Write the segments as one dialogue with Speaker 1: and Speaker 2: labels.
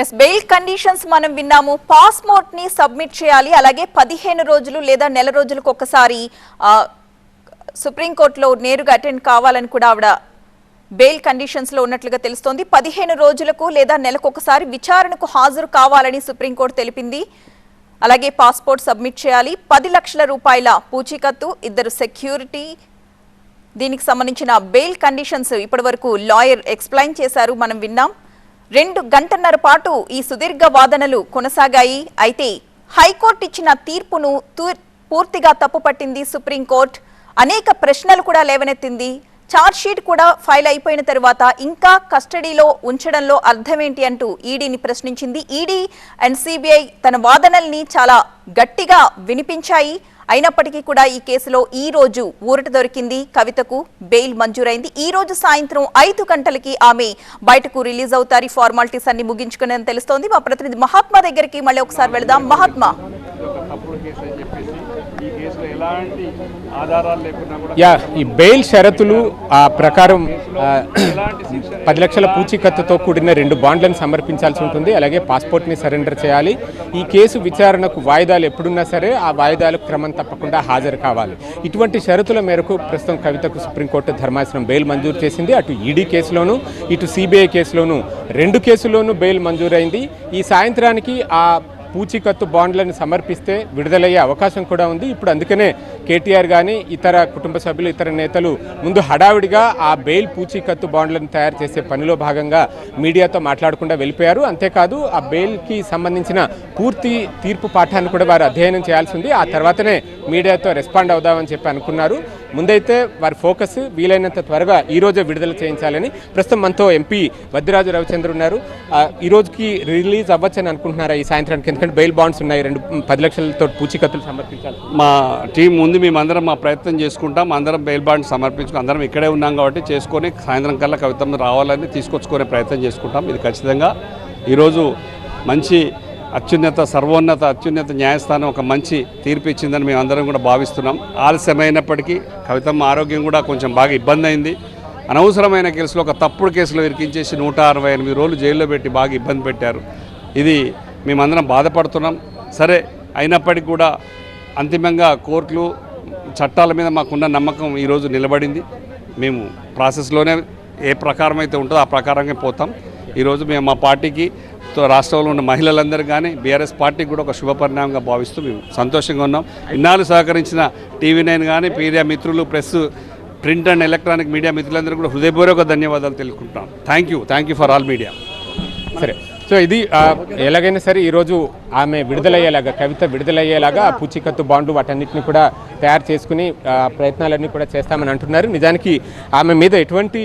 Speaker 1: Yes bail conditions మనం విన్నాము. పాస్పోర్ట్ని submit చేయాలి. అలాగే పదిహేను రోజులు లేదా నెల రోజులకు ఒకసారి సుప్రీంకోర్టులో నేరుగా అటెండ్ కావాలని కూడా ఆవిడ బెయిల్ కండిషన్స్లో ఉన్నట్లుగా తెలుస్తోంది. పదిహేను రోజులకు లేదా నెలకు ఒకసారి విచారణకు హాజరు కావాలని సుప్రీంకోర్టు తెలిపింది. అలాగే పాస్పోర్ట్ సబ్మిట్ చేయాలి. పది లక్షల రూపాయల పూచీకత్తు ఇద్దరు సెక్యూరిటీ దీనికి సంబంధించిన బెయిల్ కండిషన్స్ ఇప్పటివరకు లాయర్ ఎక్స్ప్లెయిన్ చేశారు. మనం విన్నాం. రెండు గంటన్నర పాటు ఈ సుదీర్ఘ వాదనలు కొనసాగాయి. అయితే హైకోర్టు ఇచ్చిన తీర్పును పూర్తిగా తప్పుపట్టింది సుప్రీంకోర్టు. అనేక ప్రశ్నలు కూడా లేవనెత్తింది. చార్జ్షీట్ కూడా ఫైల్ అయిపోయిన తర్వాత ఇంకా కస్టడీలో ఉంచడంలో అర్థమేంటి అంటూ ఈడీని ప్రశ్నించింది. ఈడీ అండ్ సిబిఐ తన వాదనల్ని చాలా గట్టిగా వినిపించాయి. అయినప్పటికీ కూడా ఈ కేసులో ఈ రోజు ఊరట దొరికింది. కవితకు బెయిల్ మంజూరైంది. ఈ రోజు సాయంత్రం ఐదు గంటలకి ఆమె బయటకు రిలీజ్ అవుతారు. ఈ ఫార్మాలిటీస్ అన్ని ముగించుకుని తెలుస్తోంది. మా ప్రతినిధి మహాత్మా దగ్గరికి మళ్ళీ ఒకసారి వెళదాం. మహాత్మా
Speaker 2: ఒక తప్పుడు కేసు అని చెప్పేసి ఈ కేసులో ఎలాంటి ఆధారాలు లేకుండా కూడా
Speaker 3: యా ఈ బెయిల్ షరతులు ఆ ప్రకారం పది లక్షల పూచీకత్తుతో కూడిన రెండు బాండ్లను సమర్పించాల్సి ఉంటుంది. అలాగే పాస్పోర్ట్ని సరెండర్ చేయాలి. ఈ కేసు విచారణకు వాయిదాలు ఎప్పుడున్నా సరే ఆ వాయిదాలకు క్రమం తప్పకుండా హాజరు కావాలి. ఇటువంటి షరతుల మేరకు ప్రస్తుతం కవితకు సుప్రీంకోర్టు ధర్మాసనం బెయిల్ మంజూరు చేసింది. అటు ఈడీ కేసులోను ఇటు సిబిఐ కేసులోను రెండు కేసుల్లోనూ బెయిల్ మంజూరైంది. ఈ సాయంత్రానికి ఆ పూచీకత్తు బాండ్లను సమర్పిస్తే విడుదలయ్యే అవకాశం కూడా ఉంది. ఇప్పుడు అందుకనే కేటీఆర్ కానీ ఇతర కుటుంబ సభ్యులు ఇతర నేతలు ముందు హడావిడిగా ఆ బెయిల్ పూచీకత్తు బాండ్లను తయారు చేసే పనిలో భాగంగా మీడియాతో మాట్లాడకుండా వెళ్ళిపోయారు. అంతేకాదు ఆ బెయిల్కి సంబంధించిన పూర్తి తీర్పు పాఠాన్ని కూడా వారు అధ్యయనం చేయాల్సి ఉంది. ఆ తర్వాతనే మీడియాతో రెస్పాండ్ అవుదామని చెప్పి అనుకున్నారు. ముందైతే వారి ఫోకస్ వీలైనంత త్వరగా ఈ రోజే విడుదల చేయించాలని ప్రస్తుతం మనతో ఎంపీ వద్దిరాజు రవిచంద్ర ఉన్నారు ఈరోజుకి ఈ రోజుకి రిలీజ్ అవ్వచ్చని అనుకుంటున్నారా ఈ సాయంత్రానికి ఎందుకంటే బెయిల్ బాండ్స్ ఉన్నాయి రెండు పది లక్షలతో పూచీకత్తులు సమర్పించాలి
Speaker 2: మా టీం ముందు మేమందరం మా ప్రయత్నం చేసుకుంటాం అందరం బెయిల్ బాండ్ సమర్పించుకుని అందరం ఇక్కడే ఉన్నాం కాబట్టి చేసుకొని సాయంత్రం కల్లా కవితం రావాలని తీసుకొచ్చుకునే ప్రయత్నం చేసుకుంటాం. ఇది ఖచ్చితంగా ఈరోజు మంచి అత్యున్నత సర్వోన్నత అత్యున్నత న్యాయస్థానం ఒక మంచి తీర్పు ఇచ్చిందని మేము అందరం కూడా భావిస్తున్నాం. ఆలస్యమైనప్పటికీ కవితమ్మ ఆరోగ్యం కూడా కొంచెం బాగా ఇబ్బంది అయింది. అనవసరమైన కేసులో ఒక తప్పుడు కేసులో ఇరికించేసి నూట అరవై ఎనిమిది రోజులు జైల్లో పెట్టి బాగా ఇబ్బంది పెట్టారు. ఇది మేమందరం బాధపడుతున్నాం. సరే అయినప్పటికీ కూడా అంతిమంగా కోర్టులు చట్టాల మీద మాకున్న నమ్మకం ఈరోజు నిలబడింది. మేము ప్రాసెస్లోనే ఏ ప్రకారం అయితే ఉంటుందో ఆ ప్రకారంగా పోతాం. ఈరోజు మేము మా పార్టీకి తో రాష్ట్రంలో ఉన్న మహిళలందరూ కానీ బీఆర్ఎస్ పార్టీకి కూడా ఒక శుభపరిణామంగా భావిస్తూ మేము సంతోషంగా ఉన్నాం. ఇన్నాళ్ళు సహకరించిన టీవీ నైన్ కానీ మీడియా మిత్రులు press print and electronic media మిత్రులందరూ కూడా హృదయపూర్వక ధన్యవాదాలు తెలుసుకుంటాం thank you. Thank you for all media.
Speaker 3: సరే. సో ఇది ఎలాగైనా సరే ఈరోజు ఆమె విడుదలయ్యేలాగా కవిత విడుదలయ్యేలాగా పూచికత్తు పూచీకత్తు వాటన్నిటిని కూడా తయారు చేసుకుని ప్రయత్నాలన్నీ కూడా చేస్తామని అంటున్నారు. నిజానికి ఆమె మీద ఎటువంటి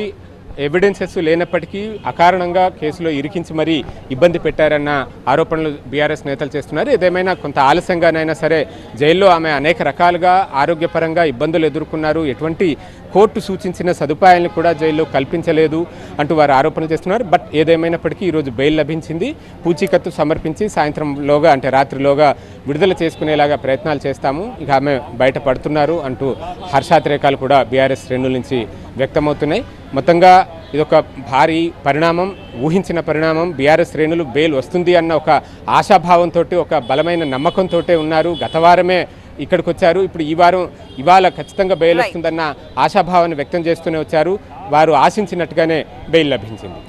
Speaker 3: ఎవిడెన్సెస్ లేనప్పటికీ అకారణంగా కేసులో ఇరికించి మరీ ఇబ్బంది పెట్టారన్న ఆరోపణలు బీఆర్ఎస్ నేతలు చేస్తున్నారు. ఏదేమైనా కొంత ఆలస్యంగానైనా సరే జైల్లో ఆమె అనేక రకాలుగా ఆరోగ్యపరంగా ఇబ్బందులు ఎదుర్కొన్నారు. ఎటువంటి కోర్టు సూచించిన సదుపాయాలను కూడా జైల్లో కల్పించలేదు అంటూ వారు ఆరోపణలు చేస్తున్నారు. బట్ ఏదేమైనప్పటికీ ఈరోజు బెయిల్ లభించింది. పూచీకత్తు సమర్పించి సాయంత్రంలోగా అంటే రాత్రిలోగా విడుదల చేసుకునేలాగా ప్రయత్నాలు చేస్తాము. ఇక ఆమె బయటపడుతున్నారు అంటూ హర్షాతిరేకాలు కూడా బీఆర్ఎస్ శ్రేణుల నుంచి వ్యక్తమవుతున్నాయి. మొత్తంగా ఇదొక భారీ పరిణామం ఊహించిన పరిణామం. బీఆర్ఎస్ శ్రేణులు బెయిల్ వస్తుంది అన్న ఒక ఆశాభావంతో ఒక బలమైన నమ్మకంతో ఉన్నారు. గత వారమే ఇక్కడికి వచ్చారు ఇప్పుడు ఈ వారం ఇవాళ ఖచ్చితంగా బెయిల్. వస్తుందన్న ఆశాభావాన్ని వ్యక్తం చేస్తూనే వచ్చారు. వారు ఆశించినట్టుగానే బెయిల్ లభించింది.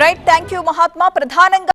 Speaker 1: రైట్ థ్యాంక్ యూ మహాత్మా ప్రధానంగా